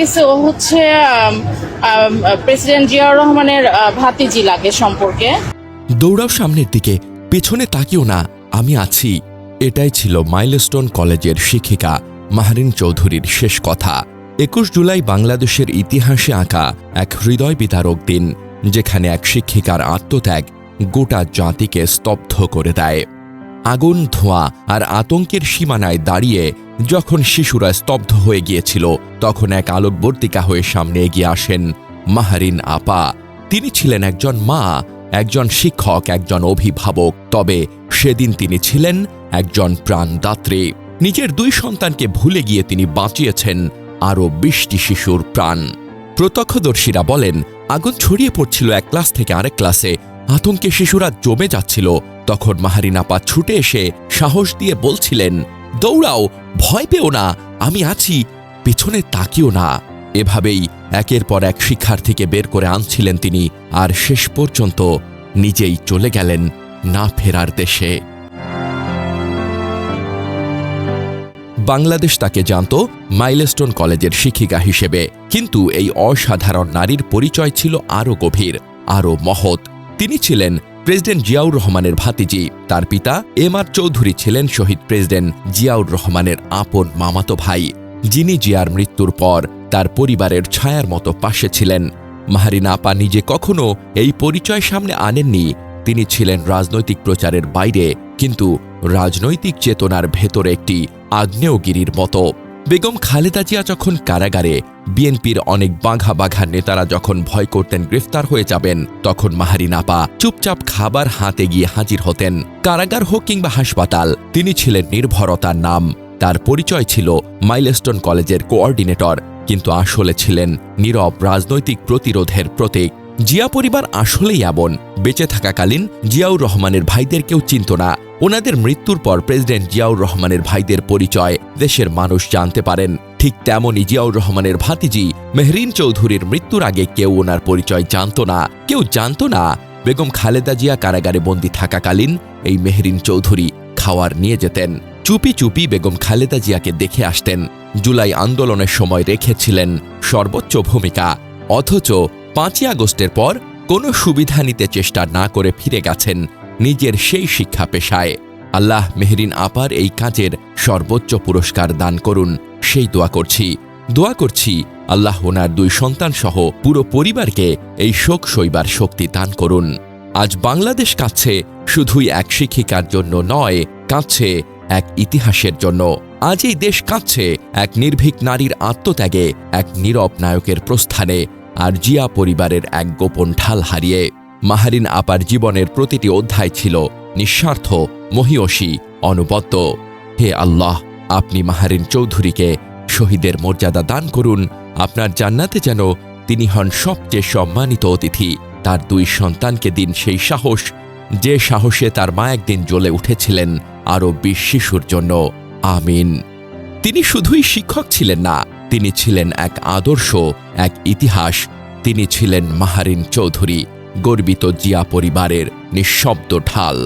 গেছে ও হচ্ছে প্রেসিডেন্ট জিয়াউর রহমানের ভাতিজি লাগে সম্পর্কে। দৌড়াও সামনের দিকে, পেছনে তাকিও না, আমি আছি। এটাই ছিল মাইলস্টোন কলেজের শিক্ষিকা মাহারিন চৌধুরীর শেষ কথা। একুশ জুলাই বাংলাদেশের ইতিহাসে আঁকা এক হৃদয় বিতারক দিন, যেখানে এক শিক্ষিকার আত্মত্যাগ গোটা জাতিকে স্তব্ধ করে দেয়। আগুন, ধোঁয়া আর আতঙ্কের সীমানায় দাঁড়িয়ে যখন শিশুরা স্তব্ধ হয়ে গিয়েছিল, তখন এক আলোকবর্তিকা হয়ে সামনে এগিয়ে আসেন মাহারিন আপা। তিনি ছিলেন একজন মা, একজন শিক্ষক, একজন অভিভাবক। তবে সেদিন তিনি ছিলেন একজন প্রাণদাত্রী। নিজের দুই সন্তানকে ভুলে গিয়ে তিনি বাঁচিয়েছেন আরও বিশটি শিশুর প্রাণ। প্রত্যক্ষদর্শীরা বলেন, আগুন ছড়িয়ে পড়ছিল এক ক্লাস থেকে আরেক ক্লাসে। আতঙ্কে শিশুরা জমে যাচ্ছিল তখন মাহারিন আপা ছুটে এসে সাহস দিয়ে বলছিলেন, দৌড়াও, ভয় পেও না, আমি আছি, পেছনে তাকিও না। এভাবেই একের পর এক শিক্ষার্থীকে বের করে আনছিলেন তিনি আর শেষ পর্যন্ত নিজেই চলে গেলেন না ফেরার দেশে। বাংলাদেশ তাকে জানত মাইলস্টোন কলেজের শিক্ষিকা হিসেবে, কিন্তু এই অসাধারণ নারীর পরিচয় ছিল আরও গভীর, আরও মহৎ। তিনি ছিলেন প্রেসিডেন্ট জিয়াউর রহমানের ভাতিজি। তার পিতা এম আর চৌধুরী ছিলেন শহীদ প্রেসিডেন্ট জিয়াউর রহমানের আপন মামাতো ভাই। যিনি জিয়ার মৃত্যুর পর তার পরিবারের ছায়ার মতো পাশে ছিলেন। মাহারিনা আপা নিজে কখনো এই পরিচয় সামনে আনেননি। তিনি ছিলেন রাজনৈতিক প্রচারের বাইরে, কিন্তু রাজনৈতিক চেতনার ভেতরে একটি আগ্নেয়গিরির মতো। বেগম খালেদা জিয়া যখন কারাগারে, বিএনপির অনেক বাঘা বাঘা নেতারা যখন ভয় করতেন গ্রেফতার হয়ে যাবেন, তখন মাহারি নাপা চুপচাপ খাবার হাতে গিয়ে হাজির হতেন। কারাগার হোক কিংবা হাসপাতাল, তিনি ছিলেন নির্ভরতার নাম। তার পরিচয় ছিল মাইলস্টোন কলেজের কোঅর্ডিনেটর, কিন্তু আসলে ছিলেন নীরব রাজনৈতিক প্রতিরোধের প্রতীক। জিয়া পরিবার আসলেই এমন, বেঁচে থাকাকালীন জিয়াউর রহমানের ভাইদের কেউ চিনত না। ওনাদের মৃত্যুর পর প্রেসিডেন্ট জিয়াউর রহমানের ভাইদের পরিচয় দেশের মানুষ জানতে পারেন। ঠিক তেমনই জিয়াউর রহমানের ভাতিজি মেহরিন চৌধুরীর মৃত্যুর আগে কেউ ওনার পরিচয় জানত না। কেউ জানত না বেগম খালেদা জিয়া কারাগারে বন্দী থাকাকালীন এই মেহরিন চৌধুরী খাওয়ার নিয়ে যেতেন। চুপি চুপি বেগম খালেদা জিয়াকে দেখে আসতেন। জুলাই আন্দোলনের সময় রেখেছিলেন সর্বোচ্চ ভূমিকা। অথচ পাঁচই আগস্টের পর কোনো সুবিধা নিতে চেষ্টা না করে ফিরে গেছেন নিজের সেই শিক্ষা পেশায়। আল্লাহ মেহরিন আপার এই কাজের সর্বোচ্চ পুরস্কার দান করুন। সেই দোয়া করছি। দোয়া করছি, আল্লাহ ওনার দুই সন্তান সহ পুরো পরিবারকে এই শোক সইবার শক্তি দান করুন। আজ বাংলাদেশ কাছে শুধুই এক শিক্ষিকার জন্য নয়, কাঁদছে এক ইতিহাসের জন্য। আজ এই দেশ কাঁদছে এক নির্ভীক নারীর আত্মত্যাগে, এক নীরব নায়কের প্রস্থানে, আর জিয়া পরিবারের এক গোপন ঢাল হারিয়ে। মাহারিন আপার জীবনের প্রতিটি অধ্যায় ছিল নিঃস্বার্থ, মহিয়সী, অনুবদ্ধ। হে আল্লাহ, আপনি মাহারিন চৌধুরীকে শহীদের মর্যাদা দান করুন। আপনার জান্নাতে যেন তিনি হন সবচেয়ে সম্মানিত অতিথি। তার দুই সন্তানকে দিন সেই সাহস, যে সাহসে তার মা একদিন জ্বলে উঠেছিলেন আরও বিশ শিশুর জন্য। আমিন। তিনি শুধুই শিক্ষক ছিলেন না, তিনি ছিলেন এক আদর্শ, এক ইতিহাস। তিনি ছিলেন মাহারিন চৌধুরী। গর্বিত জিয়া পরিবারের নিঃশব্দ ঢাল।